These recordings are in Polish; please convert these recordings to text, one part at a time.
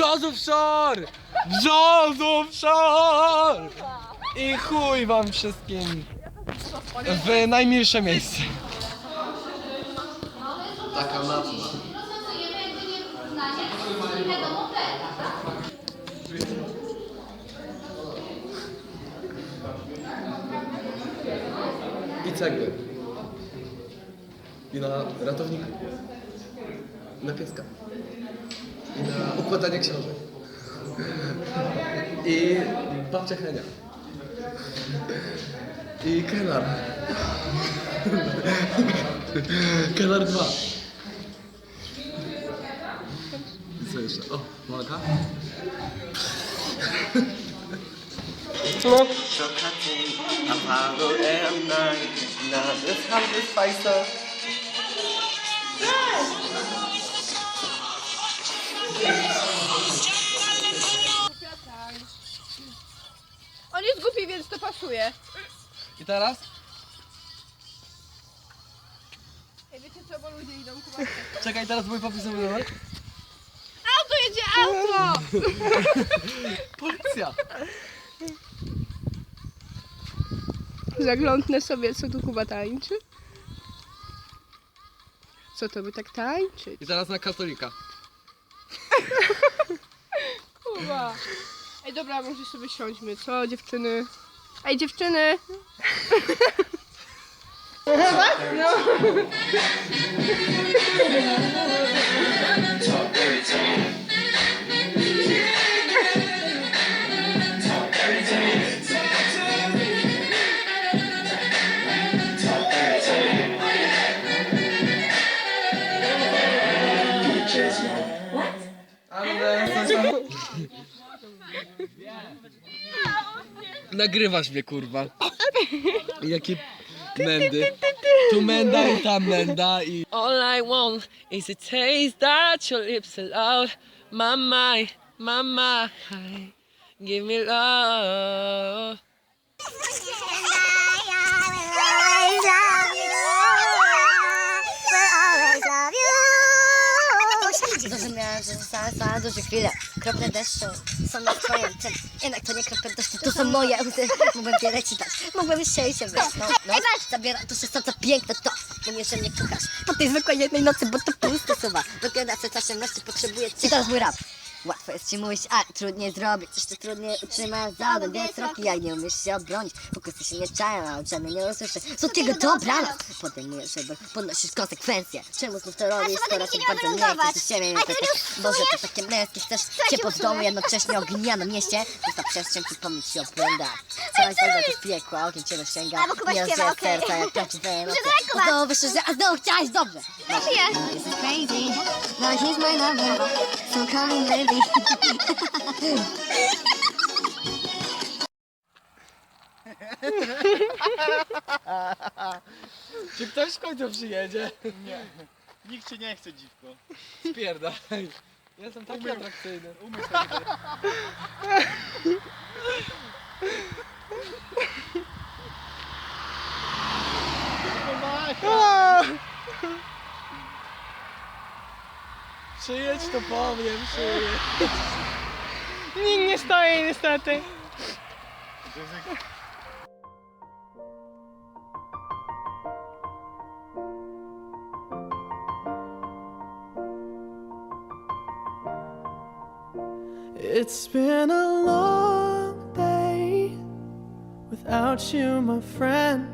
offshore! Wrząs offshore! I chuj wam wszystkim w najmilsze miejsce. Taka. I cegły. I na ratownika. Na pieska. Układanie książek. I babcia Henia. I Kenar. Kenar 2. I co jeszcze? O, Malka? No. Apollo M9 Na this hundred spicer On jest głupi, więc to pasuje. I teraz? Ej, wiecie co, bo ludzie idą kupować. Czekaj, teraz mój popisowy numer. Auto jedzie, auto! Policja! Zaglądnę sobie, co tu Kuba tańczy. Co to by tak tańczyć? I teraz na katolika. Kuba! Ej, dobra, może sobie siądźmy, co dziewczyny? Ej, dziewczyny! Nagrywasz mnie, kurwa. Jakie mędy. Tu menda i tam menda i... All I want is a taste that your lips allow. My mind. Give me love. Zrozumiałem, że zostały same duże chwile Krople deszczu są na twoim tym Jednak to nie krople deszczu, to są moje łzy wiele ci dać, mógłbym szczęście być No, no, zabieram tu się serca piękne to nie, że mnie kochasz. Po tej zwykłej jednej nocy, bo to puste słowa. Co czasem nocy potrzebuję cię. I teraz mój rap Łatwo jest ci mówić, a trudniej zrobić. Coś to trudniej utrzymać zadem Więc roki jak nie umiesz się obronić. Fokusy się nie czają, a oczami nie usłyszę Słodkiego dobranoc Podejmujesz wybór, ponosisz konsekwencje. Czemu znów to robisz, skoro tak bardzo nie chcesz siebie nie Boże, to takie męskie, chcesz ciepło w domu Jednocześnie ognia na mieście Zostaw przestrzeń przypomnieć ci o błędach Całość wolna to piekło, ogień cię dosięga Nie rozdziela serca jak prawdziwe noce A znowu wyszło, że a znowu chciałaś dobrze. This is crazy. Now he's my lover. So come in baby Czy ktoś w końcu przyjedzie? Nie. Nikt cię nie chce, dziwko. Spierdaj. Jestem taki atrakcyjny. Umyj sobie. Przyjedź to powiem, przyjedź. Nikt nie stoi niestety. It's been a long day without you, my friend.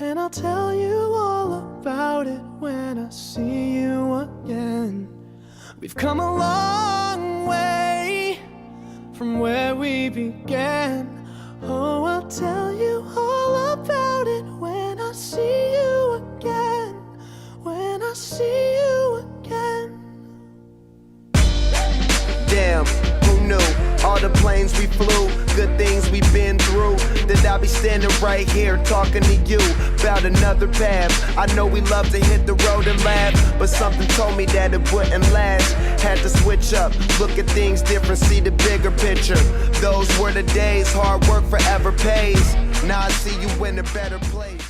And I'll tell you all about it when I see you again. We've come a long way from where we began. Oh, I'll tell you all about it when I see you again. When I see you again. Damn, who knew? All the planes we flew, good things we've been through. I'll be standing right here talking to you about another path. I know we love to hit the road and laugh, but something told me that it wouldn't last. Had to switch up, look at things different, see the bigger picture. Those were the days, hard work forever pays. Now I see you in a better place.